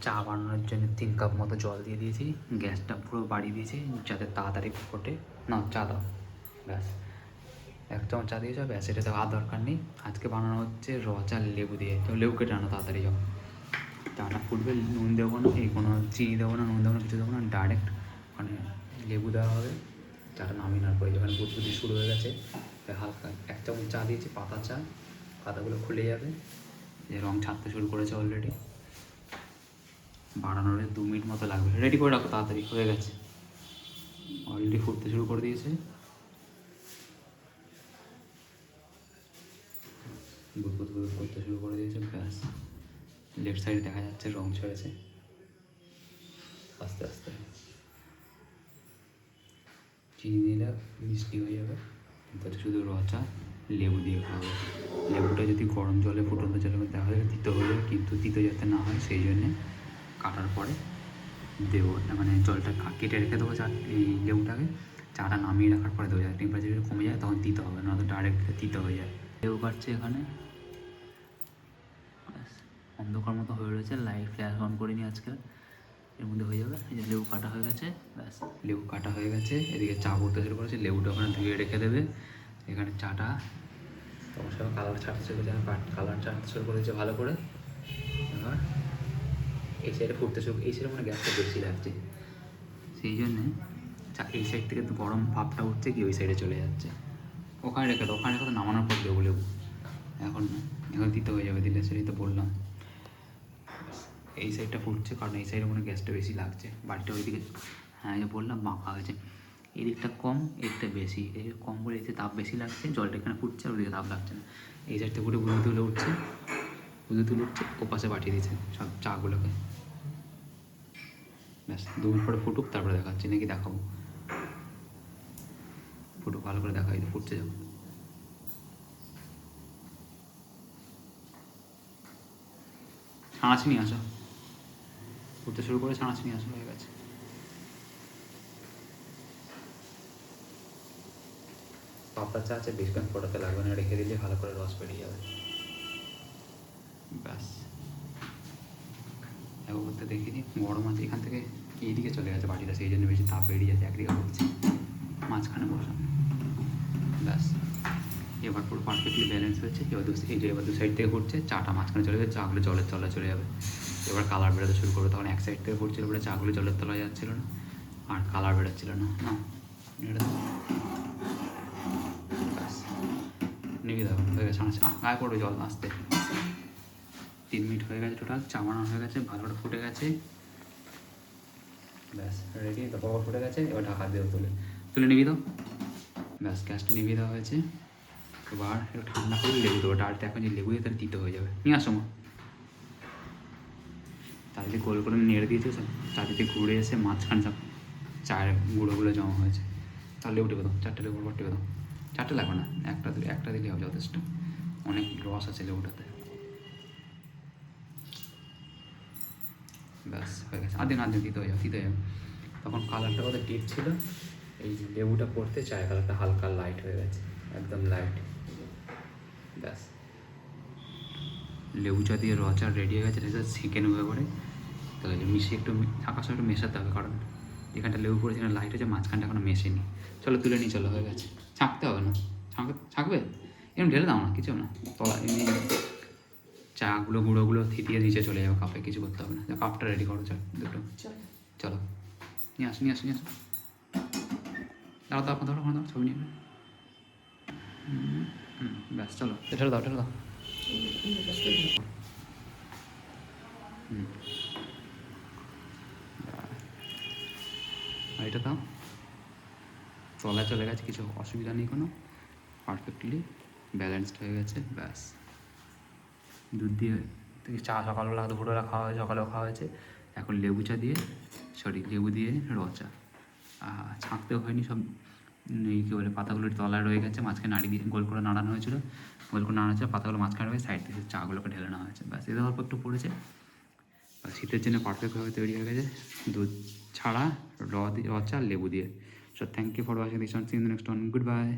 চা বানানোর জন্য তিন কাপ মতো জল দিয়ে দিয়েছি। গ্যাসটা পুরো বাড়িয়ে দিয়েছি, যাতে তাড়াতাড়ি ফোটে। না, চা দাও। ব্যাস। এক চামচ চা দিয়েছ, ব্যাস, এটা আর দরকার নেই। আজকে বানানো হচ্ছে র চা লেবু দিয়ে। তো লেবু কেটে আনো তাড়াতাড়ি, যাও। চাটা ফুটবে, নুন দেবো না, এই কোনো চিনি দেবো না, নুন দেবো না, কিছু দেবো না ডাইরেক্ট মানে লেবু দেওয়া হবে। চাটা নামিয়ে নেওয়ার পরে যখন বুদবুদি শুরু হয়ে গেছে। হালকা এক চামচ চা দিয়েছি, পাতা চা। পাতাগুলো খুলে যাবে। যে রং ছাড়তে শুরু করেছে অলরেডি বাড়ানোর দু মিনিট মতো লাগবে। রেডি করে রাখো, তাড়াতাড়ি, হয়ে গেছে। অলরেডি ফুটতে শুরু করে দিয়েছে। বুদবুদ করতে শুরু করে দিয়েছে, ব্যাস। লেফট সাইডে দেখা যাচ্ছে, রং ছেড়েছে। আস্তে আস্তে। চিনি দিলে মিষ্টি হয়ে যাবে। তাহলে শুধু রচা লেবু দিয়ে হবে। লেবুটা যদি গরম জলে ফুটন্ত জলে দেওয়া হয় তিতো যাবে কিন্তু তিতো যাতে না হয়, সেই জন্যে কাটার পরে দেবো মানে জলটা কেটে রেখে দেবো চা এই লেবুটাকে। চাটা নামিয়ে রাখার পরে দেবো যাতে টেম্পারেচার কমে যায় তখন দিতে হবে না তো ডাইরেক্ট তিতো হয়ে যায়। লেবু কাটছে এখানে। অন্ধকার মতো হয়ে রয়েছে লাইট ফ্ল্যাশ অন করিনি আজকে। এর মধ্যে হয়ে যাবে এই যে লেবু কাটা হয়ে গেছে ব্যাস। লেবু কাটা হয়ে গেছে এদিকে চা করতে শুরু করেছে লেবুটা ওখানে ধুয়ে রেখে দেবে। এখানে চাটা। তোমার সঙ্গে কালার ছাড়তে শুরু করেছে কালার ছাড়তে শুরু করেছে ভালো করে। এই সাইডে ফুটতে শুরু এই সাইডে মানে গ্যাসটা বেশি লাগছে। সেই জন্যে এই সাইড থেকে তো গরম ভাবটা উঠছে কি ওই সাইডে চলে যাচ্ছে। ওখানে রেখে ওখানে রেখে নামানোর পর লেবু। এখন এখন দিতে হয়ে যাবে, দিলে সেটাই তো বললাম। এই সাইডটা ফুটছে, কারণ এই সাইডে মনে গ্যাসটা বেশি লাগছে। বাড়িটা ওইদিকে হ্যাঁ যে বললাম মাখা হয়েছে। এই দিকটা কম, এদিকটা বেশি। এই কম বলে এতে তাপ বেশি লাগছে, জলটা এখানে ফুটছে আর ওদিকে তাপ লাগছে না। এই সাইড থেকে ফুটে বুঝে তুলে উঠছে। বুঝে তুলে উঠছে ও পাশে পাঠিয়ে দিচ্ছে সব চাগুলোকে। ব্যাস দু মিনিট পরে ফুটুক, তারপরে দেখাচ্ছি, নাকি দেখাবো। ফুটুক, ভালো করে দেখাই তো ফুটছে যাব ছানাছি নিয়ে আসো। ফুটতে শুরু করে ছানাছি নিয়ে আসো, হয়ে গেছে। পাপড়া চা আছে, বিস্কুট ফোটাতে লাগবে না রেখে দিলে ভালো করে রস বেরিয়ে যাবে ব্যাস এবার বলতে দেখি দিই গরম আছে এখান থেকে এইদিকে চলে গেছে বাটিটা সেই জন্য বেশি তাপ বেরিয়ে যাচ্ছে, একদিকে হচ্ছে। মাঝখানে বসা ব্যাস। এবার পুরো পারফেক্টলি ব্যালেন্স হয়েছে। এবার দু এই যে এবার দু সাইড থেকে ঘুরছে, চাটা মাঝখানে চলে যাবে চাগুলো জলের তলায় চলে যাবে। এবার কালার বেরোতে শুরু করবে, তখন এক সাইড থেকে ফুটছিল বলে চাগুলো জলের তলায় যাচ্ছিল না, আর কালার বেরোচ্ছিল না। না, এটা নিবি দাও, হয়ে গেছে গায়ে পড়বে জল, আসতে। তিন মিনিট হয়ে গেছে টোটাল চা বানানো হয়ে গেছে ভালো করে ফুটে গেছে। ব্যাস রেডি তো বাবা ফুটে গেছে, এবার ঢাকা দিয়ে তুলে। তুলে নিবি তো? ব্যাস, গ্যাসটা নিভিয়ে দেওয়া হয়েছে। এবার একটু ঠান্ডা করে লেবু দেবো, ডালটা এখন যে লেবু দিয়ে তাহলে দিতে হয়ে যাবে। নিয়ে আসো মা। চারিদিকে গোল করে নেড়ে দিয়েছে চারিদিকে ঘুরে এসে মাঝখান সব চায়ের গুঁড়োগুলো জমা হয়েছে। তাহলে লেবু টেপে দাও, চারটে লেবু বট টেপে দাও। চারটে লাগবে না, একটা দিলে একটা দিলে হবে যথেষ্ট। অনেক রস আছে লেবুটাতে। ব্যাস, হয়ে গেছে। আদিন আদিন দিতে হয়ে যাবে দিতে হয়ে। যাবে তখন কালারটা কত ডিপ ছিল? এই যে লেবুটা পড়তে চায়, কালারটা হালকা লাইট হয়ে গেছে, একদম লাইট ব্যাস। লেবু চা দিয়ে রচা রেডি হয়ে গেছে, এটা সেঁকে নেবে পরে তাহলে যে মিশিয়ে একটু আকাশ একটু মেশাতে হবে, কারণ এখানটা লেবু পড়েছে, এখানে লাইট হয়েছে, মাঝখানটা এখনও মেশেনি। চলো তুলে নিয়ে চলো, হয়ে গেছে। ছাঁকতে হবে না। ছাঁক ছাঁকবে? এরকম ঢেলে দাও না, কিছু না। তলা এমনি চাগুলো গুঁড়োগুলো থিতিয়ে নিচে চলে যাবে কাপে কিছু করতে হবে না। কাপটা রেডি করো চল দুটো। চলো। নিয়ে আসো নিয়ে আসো নিয়ে আসো। দাঁড়াও দাও ধরো ওখানে দাও ছবি নিয়ে ব্যাস চলো। ঠেলে দাও ঠেলে দাও। আর এটা দাও। তলায় চলে গেছে কিছু অসুবিধা নেই কোনো। পারফেক্টলি ব্যালেন্সড হয়ে গেছে ব্যাস। দুধ দিয়ে চা সকালবেলা দুপুরবেলা খাওয়া হয়েছে সকালেও খাওয়া হয়েছে। এখন লেবু চা দিয়ে সরি লেবু দিয়ে রচা আহ, ছাঁকতেও হয়নি সব এই কী বলে পাতাগুলোর তলায় রয়ে গেছে মাঝখানে নাড়ি দিয়ে গোল করে নাড়ানো হয়েছিল। গোল করে নাড়ানো হয়েছিল পাতাগুলো মাঝখানে রয়ে সাইড থেকে চাগুলোকে ঢেলে নেওয়া হয়েছে। ব্যাস এদের অল্প একটু পড়েছে। শীতের জন্য পারফেক্টভাবে তৈরি হয়ে গেছে দুধ ছাড়া র দিয়ে র চা লেবু দিয়ে। So thank you for watching this one scene next one good bye